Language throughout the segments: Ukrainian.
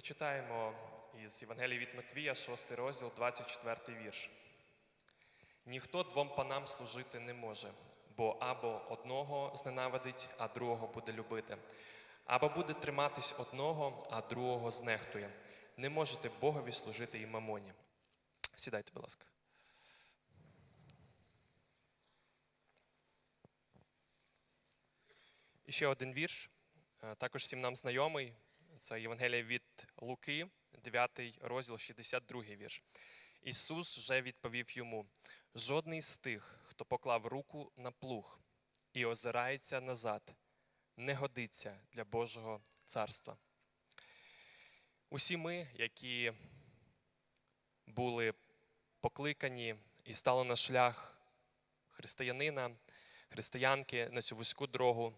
Прочитаємо із Євангелії від Матвія, 6 розділ, 24 вірш. Ніхто двом панам служити не може, бо або одного зненавидить, а другого буде любити, або буде триматись одного, а другого знехтує. Не можете Богові служити і мамоні. Сідайте, будь ласка. І ще один вірш, е, також всім нам знайомий. Це Євангелія від Луки, 9 розділ, 62 вірш. Ісус вже відповів йому: жодний з тих, хто поклав руку на плуг і озирається назад, не годиться для Божого царства. Усі ми, які були покликані і стали на шлях християнина, християнки на цю вузьку дорогу,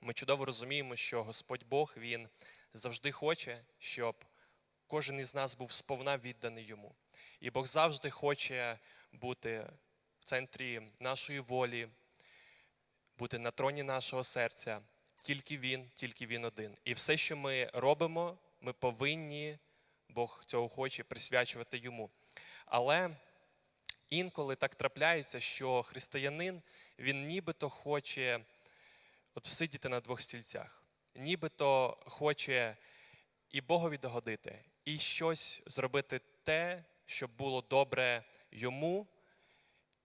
ми чудово розуміємо, що Господь Бог Він завжди хоче, щоб кожен із нас був сповна відданий йому. І Бог завжди хоче бути в центрі нашої волі, бути на троні нашого серця. Тільки Він, тільки Він один. І все, що ми робимо, ми повинні, Бог цього хоче, присвячувати йому. Але інколи так трапляється, що християнин він нібито хоче от всидіти на двох стільцях, нібито хоче і Богові догодити, і щось зробити те, щоб було добре йому,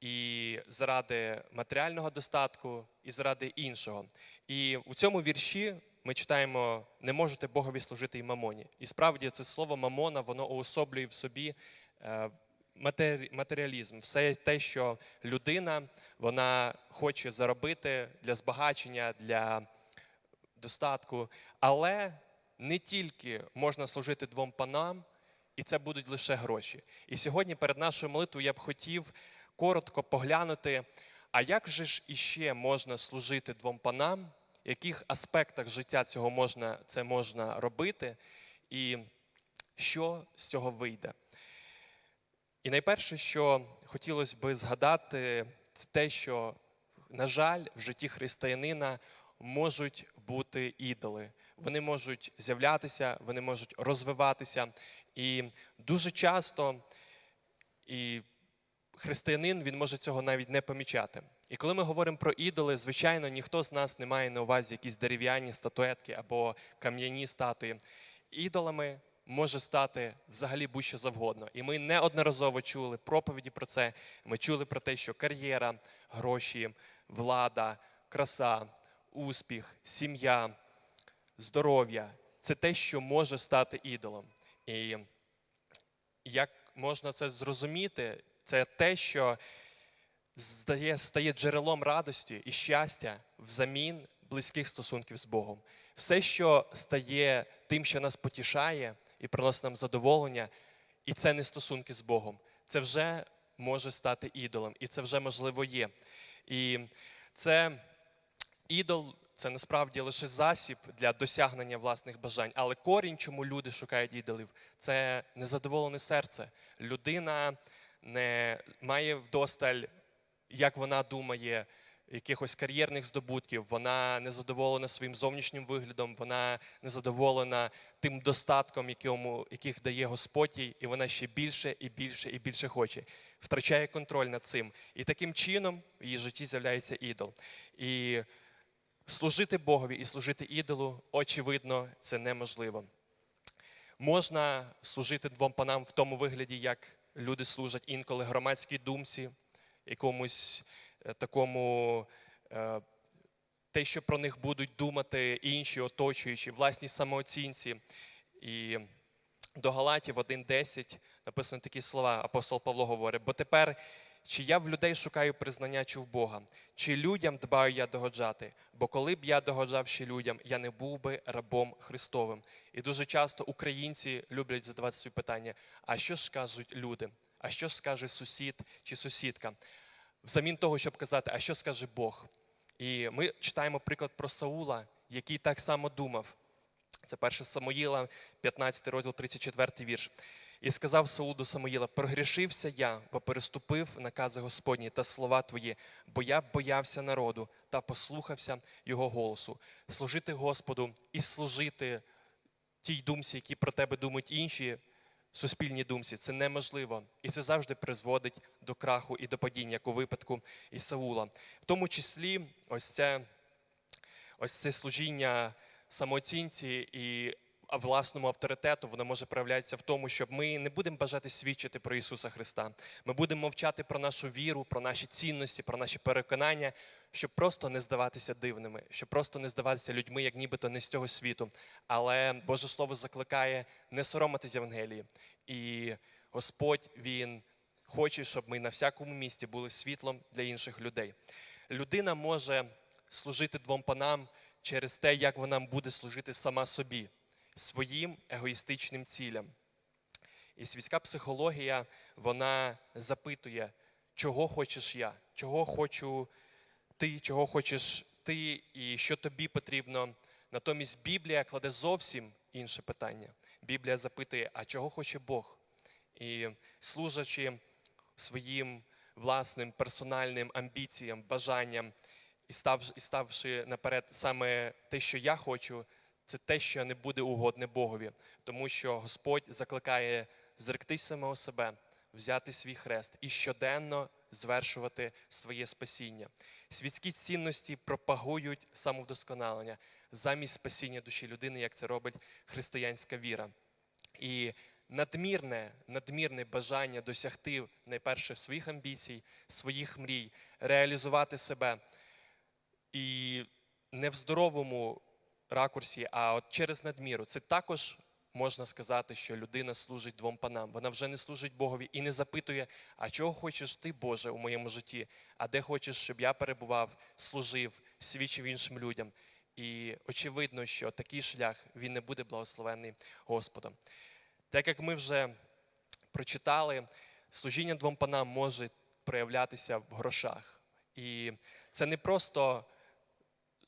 і заради матеріального достатку, і заради іншого. І у цьому вірші ми читаємо: не можете Богові служити і мамоні. І справді це слово мамона, воно уособлює в собі. е, Матеріалізм, все те, що людина вона хоче заробити для збагачення, для достатку, але не тільки можна служити двом панам, і це будуть лише гроші. І сьогодні перед нашою молитвою я б хотів коротко поглянути, а як же ж іще можна служити двом панам, в яких аспектах життя цього можна, це можна робити, і що з цього вийде. І найперше, що хотілося би згадати, це те, що, на жаль, в житті християнина можуть бути ідоли. Вони можуть з'являтися, вони можуть розвиватися. І дуже часто і християнин він може цього навіть не помічати. І коли ми говоримо про ідоли, звичайно, ніхто з нас не має на увазі якісь дерев'яні статуетки або кам'яні статуї. Ідолами може стати взагалі будь-що завгодно. І ми неодноразово чули проповіді про це. Ми чули про те, що кар'єра, гроші, влада, краса, успіх, сім'я, здоров'я це те, що може стати ідолом. І як можна це зрозуміти, це те, що здає, стає джерелом радості і щастя взамін близьких стосунків з Богом. Все, що стає тим, що нас потішає і приносить нам задоволення, і це не стосунки з Богом. Це вже може стати ідолом, і це вже можливо є. І це ідол це насправді лише засіб для досягнення власних бажань. Але корінь, чому люди шукають ідолів, це незадоволене серце. Людина не має вдосталь, як вона думає, якихось кар'єрних здобутків, вона не задоволена своїм зовнішнім виглядом, вона не задоволена тим достатком, якому, яких дає Господь їй, і вона ще більше і більше і більше хоче. Втрачає контроль над цим. І таким чином в її житті з'являється ідол. І служити Богові і служити ідолу, очевидно, це неможливо. Можна служити двом панам в тому вигляді, як люди служать інколи громадській думці, якомусь е, такому, е, те, що про них будуть думати інші оточуючі, власній самооцінці. І до Галатів 1.10 написано такі слова, апостол Павло говорить, бо тепер чи я в людей шукаю признання, чи в Бога, чи людям дбаю я догоджати, бо коли б я догоджав ще людям, я не був би рабом Христовим. І дуже часто українці люблять задавати собі питання: а що ж скажуть люди? А що ж скаже сусід чи сусідка? Взамін того, щоб казати, а що скаже Бог? І ми читаємо приклад про Саула, який так само думав. Це 1 Самуїла, 15 розділ, 34 вірш. І сказав Саул до Самуїла: прогрішився я, бо переступив накази Господні та слова твої, бо я боявся народу та послухався його голосу. Служити Господу і служити тій думці, які про тебе думають інші суспільні думці. Це неможливо. І це завжди призводить до краху і до падіння, як у випадку Ісаула. В тому числі, ось це, ось це служіння самооцінці і власному авторитету, воно може проявлятися в тому, щоб ми не будемо бажати свідчити про Ісуса Христа. Ми будемо мовчати про нашу віру, про наші цінності, про наші переконання, щоб просто не здаватися дивними, щоб просто не здаватися людьми, як нібито не з цього світу. Але Боже Слово закликає не соромитись Євангелії. І Господь Він хоче, щоб ми на всякому місці були світлом для інших людей. Людина може служити двом панам через те, як вона буде служити сама собі, своїм егоїстичним цілям. І світська психологія вона запитує, чого хочеш я, чого хочу ти, чого хочеш ти, і що тобі потрібно. Натомість Біблія кладе зовсім інше питання. Біблія запитує, а чого хоче Бог? І служачи своїм власним персональним амбіціям, бажанням і, ставши наперед саме те, що я хочу, це те, що не буде угодне Богові, тому що Господь закликає зректись самого себе, взяти свій хрест і щоденно звершувати своє спасіння. Світські цінності пропагують самовдосконалення замість спасіння душі людини, як це робить християнська віра. І надмірне, надмірне бажання досягти найперше своїх амбіцій, своїх мрій, реалізувати себе і не в здоровому ракурсі, а от через надміру. Це також можна сказати, що людина служить двом панам. Вона вже не служить Богові і не запитує, а чого хочеш ти, Боже, у моєму житті, а де хочеш, щоб я перебував, служив, свідчив іншим людям. І очевидно, що такий шлях він не буде благословений Господом. Так як ми вже прочитали, служіння двом панам може проявлятися в грошах. І це не просто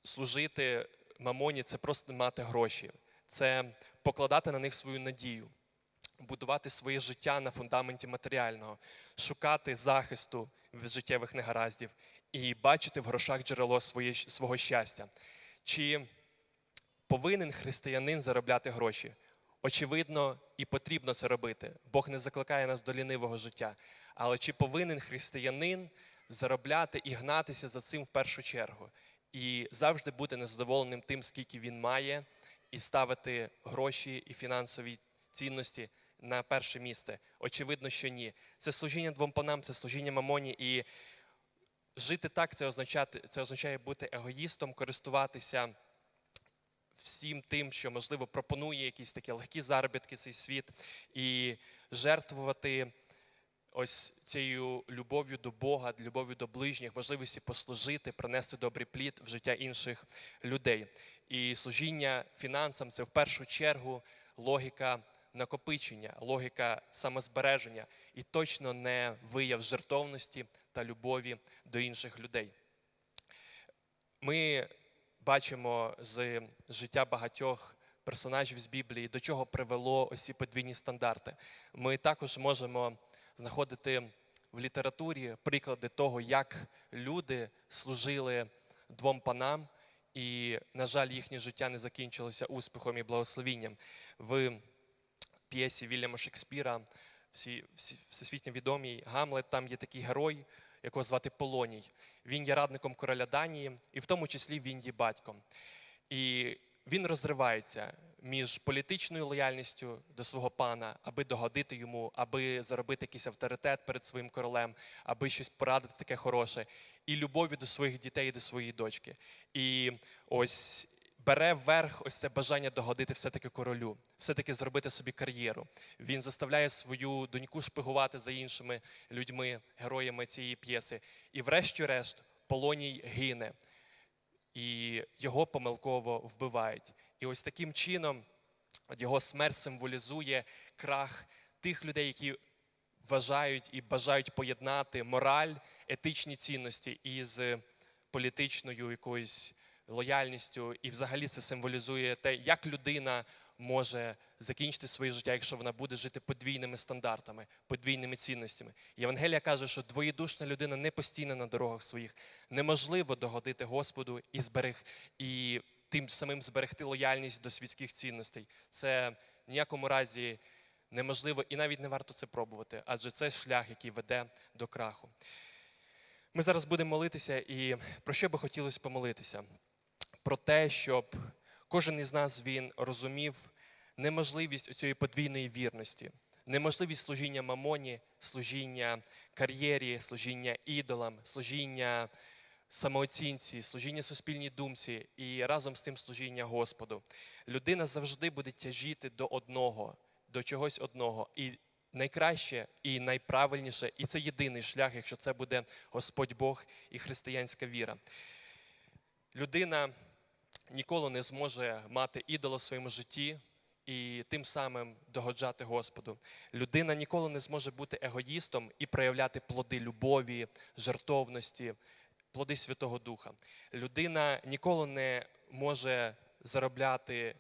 служити мамоні, це просто мати гроші, це покладати на них свою надію, будувати своє життя на фундаменті матеріального, шукати захисту від життєвих негараздів і бачити в грошах джерело своє, свого щастя. Чи повинен християнин заробляти гроші? Очевидно, і потрібно це робити. Бог не закликає нас до лінивого життя. Але чи повинен християнин заробляти і гнатися за цим в першу чергу? І завжди бути незадоволеним тим, скільки він має, і ставити гроші і фінансові цінності на перше місце? Очевидно, що ні. Це служіння двом панам, це служіння мамоні. І жити так це означає, це означає бути егоїстом, користуватися всім тим, що можливо пропонує якісь такі легкі заробітки цей світ, і жертвувати ось цією любов'ю до Бога, любов'ю до ближніх, можливості послужити, принести добрий плід в життя інших людей. І служіння фінансам це в першу чергу логіка накопичення, логіка самозбереження і точно не вияв жертовності та любові до інших людей. Ми бачимо з життя багатьох персонажів з Біблії, до чого привело ось ці подвійні стандарти. Ми також можемо знаходити в літературі приклади того, як люди служили двом панам, і, на жаль, їхнє життя не закінчилося успіхом і благословінням. В п'єсі Вільяма Шекспіра, всі, всі, всесвітньо відомій Гамлет, там є такий герой, якого звати Полоній. Він є радником короля Данії, і в тому числі він є батьком. І він розривається між політичною лояльністю до свого пана, аби догодити йому, аби заробити якийсь авторитет перед своїм королем, аби щось порадити таке хороше, і любов'ю до своїх дітей і до своєї дочки. І ось бере вверх ось це бажання догодити все-таки королю, все-таки зробити собі кар'єру. Він заставляє свою доньку шпигувати за іншими людьми, героями цієї п'єси. І, врешті-решт, Полоній гине, і його помилково вбивають. І ось таким чином його смерть символізує крах тих людей, які вважають і бажають поєднати мораль, етичні цінності із політичною якоюсь лояльністю, і взагалі це символізує те, як людина може закінчити своє життя, якщо вона буде жити подвійними стандартами, подвійними цінностями. Євангелія каже, що двоєдушна людина не постійна на дорогах своїх. Неможливо догодити Господу і зберег і тим самим зберегти лояльність до світських цінностей. Це в ніякому разі неможливо і навіть не варто це пробувати, адже це шлях, який веде до краху. Ми зараз будемо молитися, і про що би хотілося помолитися? Про те, щоб кожен із нас він розумів неможливість цієї подвійної вірності, неможливість служіння мамоні, служіння кар'єрі, служіння ідолам, служіння самооцінці, служіння суспільній думці і разом з цим служіння Господу. Людина завжди буде тяжіти до одного, до чогось одного. І найкраще і найправильніше, і це єдиний шлях, якщо це буде Господь Бог і християнська віра. Людина ніколи не зможе мати ідола в своєму житті і тим самим догоджати Господу. Людина ніколи не зможе бути егоїстом і проявляти плоди любові, жертовності, плоди Святого Духа. Людина ніколи не може заробляти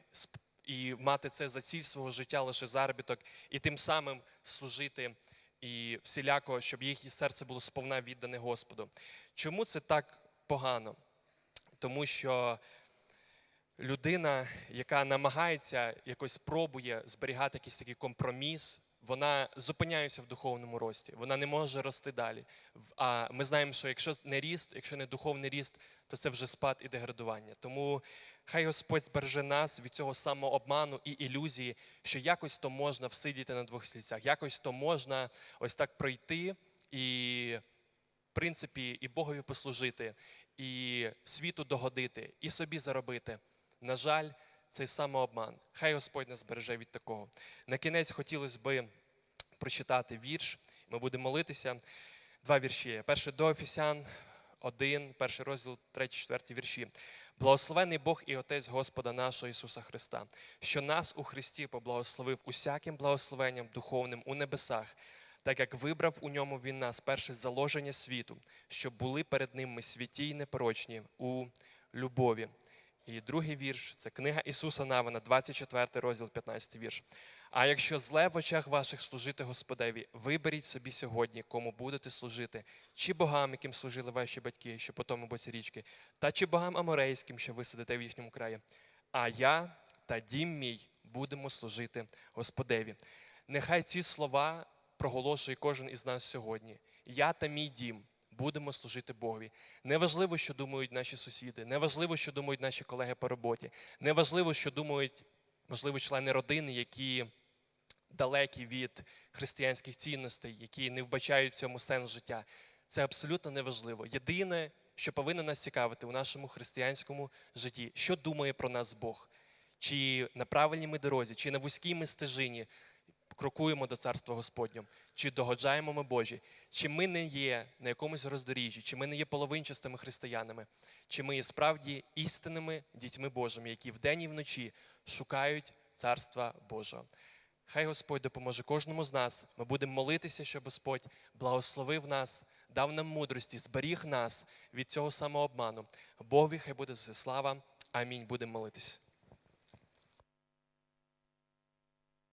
і мати це за ціль свого життя лише заробіток, і тим самим служити і всіляко, щоб їх серце було сповна віддане Господу. Чому це так погано? Тому що людина, яка намагається якось пробує зберігати якийсь такий компроміс, вона зупиняється в духовному рості, вона не може рости далі. А ми знаємо, що якщо не ріст, якщо не духовний ріст, то це вже спад і деградування. Тому хай Господь збереже нас від цього самообману і ілюзії, що якось то можна всидіти на двох стільцях, якось то можна ось так пройти і, в принципі, і Богові послужити, і світу догодити, і собі заробити. На жаль, цей самообман. Хай Господь нас береже від такого. На кінець хотілося би прочитати вірш. Ми будемо молитися. Два вірші. є. Перший до Ефесян 1, перший розділ, 3, 4 вірші. Благословений Бог і Отець Господа нашого Ісуса Христа, що нас у Христі поблагословив усяким благословенням духовним у небесах, так як вибрав у ньому Він нас перше заложення світу, щоб були перед Ним ми святі й непорочні у любові. І другий вірш це книга Ісуса Навина, 24 розділ, 15 вірш. А якщо зле в очах ваших служити Господеві, виберіть собі сьогодні, кому будете служити, чи богам, яким служили ваші батьки, що по тому боці річки, та чи богам аморейським, що ви сидите в їхньому краї. А я та дім мій будемо служити Господеві. Нехай ці слова проголошує кожен із нас сьогодні. Я та мій дім будемо служити Богові. Неважливо, що думають наші сусіди, неважливо, що думають наші колеги по роботі, неважливо, що думають, можливо, члени родини, які далекі від християнських цінностей, які не вбачають в цьому сенс життя. Це абсолютно неважливо. Єдине, що повинно нас цікавити у нашому християнському житті, що думає про нас Бог, чи на правильній ми дорозі, чи на вузькій ми стежині крокуємо до царства Господнього, чи догоджаємо ми Божі, чи ми не є на якомусь роздоріжжі, чи ми не є половинчастими християнами, чи ми є справді істинними дітьми Божими, які вдень і вночі шукають царства Божого. Хай Господь допоможе кожному з нас. Ми будемо молитися, щоб Господь благословив нас, дав нам мудрості, зберіг нас від цього самообману. Богові хай буде все слава. Амінь. Будемо молитись.